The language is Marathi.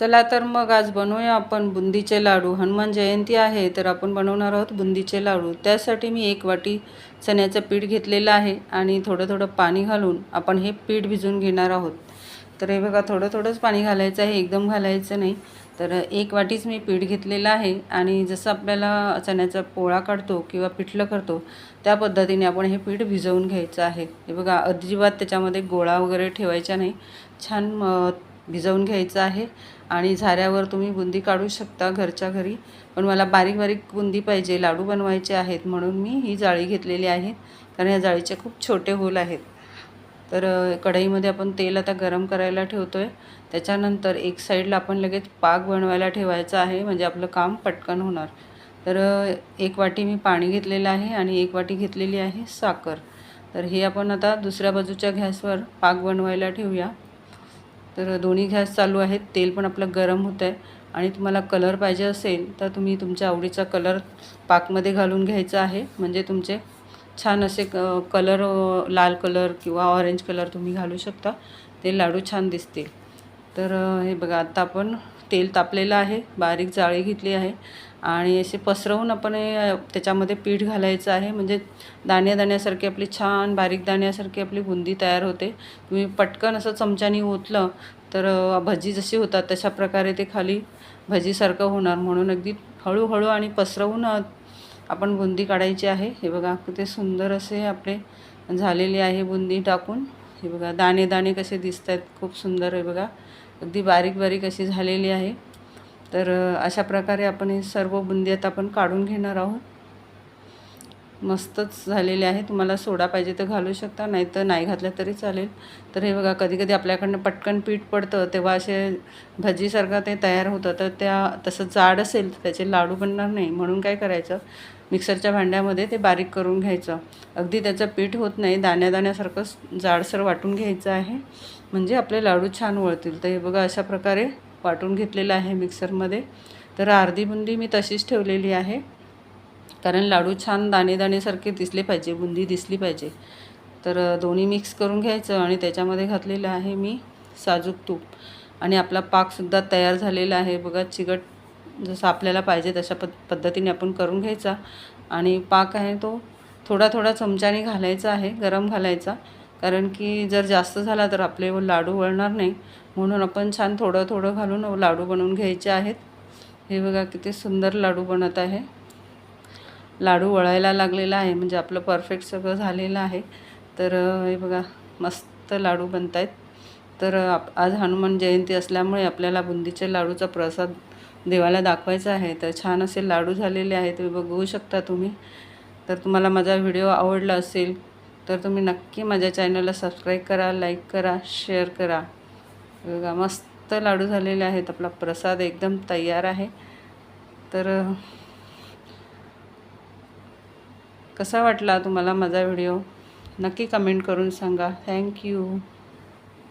चला तर मग आज बनवूया आपण बुंदीचे लाडू. हनुमान जयंती आहे तर आपण बनवणार आहोत बुंदीचे लाडू. त्यासाठी मी एक वाटी चण्याचं पीठ घेतलेलं आहे आणि थोडं थोडं पाणी घालून आपण हे पीठ भिजवून घेणार आहोत. तर हे बघा थोडं थोडंच पाणी घालायचं आहे एकदम घालायचं नाही. तर एक वाटीच मी पीठ घेतलेलं आहे आणि जसं आपल्याला चण्याचा पोळा काढतो किंवा पिठलं करतो त्या पद्धतीने आपण हे पीठ भिजवून घ्यायचं आहे. हे बघा अजिबात त्याच्यामध्ये गोळा वगैरे ठेवायचा नाही. छान भिजवून घ्यायचं आहे. आणि झाऱ्यावर तुम्ही बुंदी काढू शकता घरच्या घरी. पण मला बारीक बारीक बुंदी पाहिजे लाडू बनवायचे आहेत म्हणून मी ही जाळी घेतलेली आहे. कारण या जाळीचे खूप छोटे होल आहेत. तर कढईमध्ये आपण तेल आता गरम करायला ठेवतो आहे त्याच्यानंतर एक साईडला आपण लगेच पाक बनवायला ठेवायचं आहे म्हणजे आपलं काम पटकन होणार. तर एक वाटी मी पाणी घेतलेलं आहे आणि एक वाटी घेतलेली आहे साखर. तर हे आपण आता दुसऱ्या बाजूच्या गॅसवर पाक बनवायला ठेवूया. तर दोन्ही गॅस चालू आहेत. तेल पण आपलं गरम होतं आहे आणि तुम्हाला कलर पाहिजे असेल तर तुम्ही तुमच्या आवडीचा कलर पाकमध्ये घालून घ्यायचा आहे. म्हणजे तुमचे छान असे क कलर लाल कलर किंवा ऑरेंज कलर तुम्ही घालू शकता. ते लाडू छान दिसतील. तर हे बघा आता आपण तेल तापलेलं आहे बारीक जाळी घेतली आहे आणि असे पसरवून आपण त्याच्यामध्ये पीठ घालायचं आहे. म्हणजे दाण्या दाण्यासारखी आपली छान बारीक दाण्यासारखी आपली बुंदी तयार होते. तुम्ही पटकन असं चमच्यानी ओतलं तर भजी जशी होतात तशा प्रकारे ते खाली भजीसारखं होणार. म्हणून अगदी हळूहळू आणि पसरवून आपण बुंदी काढायची आहे. हे बघा किती सुंदर असे आपले झालेले आहे बुंदी टाकून. हे बघा दाणे दाणे कसे दिसत आहेत खूप सुंदर आहे बघा. अगदी बारीक बारीक अशी झालेली आहे. तर अशा प्रकारे आपण हे सर्व बुंदी आता आपण काढून घेणार आहोत. मस्तच झालेले आहे. तुम्हाला सोडा पाहिजे तर घालू शकता नाही तर नाही घातलं तरी चालेल. तर हे बघा कधी कधी आपल्याकडनं पटकन पीठ पडतं तेव्हा असे भजीसारखं ते तयार होतं. तर त्या तसं जाड असेल तर त्याचे लाडू बनणार नाही. म्हणून काय करायचं? मिक्सरच्या भांड्यामध्ये ते बारीक करून घ्यायचं. अगदी त्याचं पीठ होत नाही. दाण्या दाण्यासारखं जाडसर वाटून घ्यायचं आहे. म्हणजे आपले लाडू छान वळतील. तर हे बघा अशा प्रकारे वाटून घेतलेलं आहे मिक्सरमध्ये. तर अर्धी बुंदी मी तशीच ठेवलेली आहे. कारण लाडू छान दाणेदाणेसारखे दिसले पाहिजे बुंदी दिसली पाहिजे. तर दोन्ही मिक्स करून घ्यायचं आणि त्याच्यामध्ये घातलेलं आहे मी साजूक तूप. आणि आपला पाकसुद्धा तयार झालेला आहे. बघा चिकट जसं आपल्याला पाहिजे तशा पद पद्धतीने आपण करून घ्यायचा. आणि पाक आहे तो थोडा थोडा चमच्याने घालायचा आहे गरम घालायचा. कारण की जर जास्त झाला तर आपले लाडू वळणार नाही. म्हणून आपण छान थोडं थोडं घालून लाडू बनवून घ्यायचे आहेत. हे बघा किती सुंदर लाडू बनत आहे. लाडू वळायला लागलेला आहे म्हणजे आपलं परफेक्ट सगळं झालेलं आहे. तर हे बघा मस्त लाडू बनत आहेत तर आप आज हनुमान जयंती असल्यामुळे आपल्याला बुंदीच्या लाडूचा प्रसाद देवाला दाखवायचा आहे. तर छान असे लाडू झालेले आहेत तुम्ही बघू शकता तुम्ही. तर तुम्हाला माझा व्हिडिओ आवडला असेल तर तुम्ही नक्की माझ्या चॅनलला सबस्क्राईब करा लाईक करा शेअर करा. बघा मस्त लाडू झालेले आहेत. आपला प्रसाद एकदम तयार आहे. तर कसा वाटला तुम्हाला माझा व्हिडिओ? नक्की कमेंट करून सांगा. थँक्यू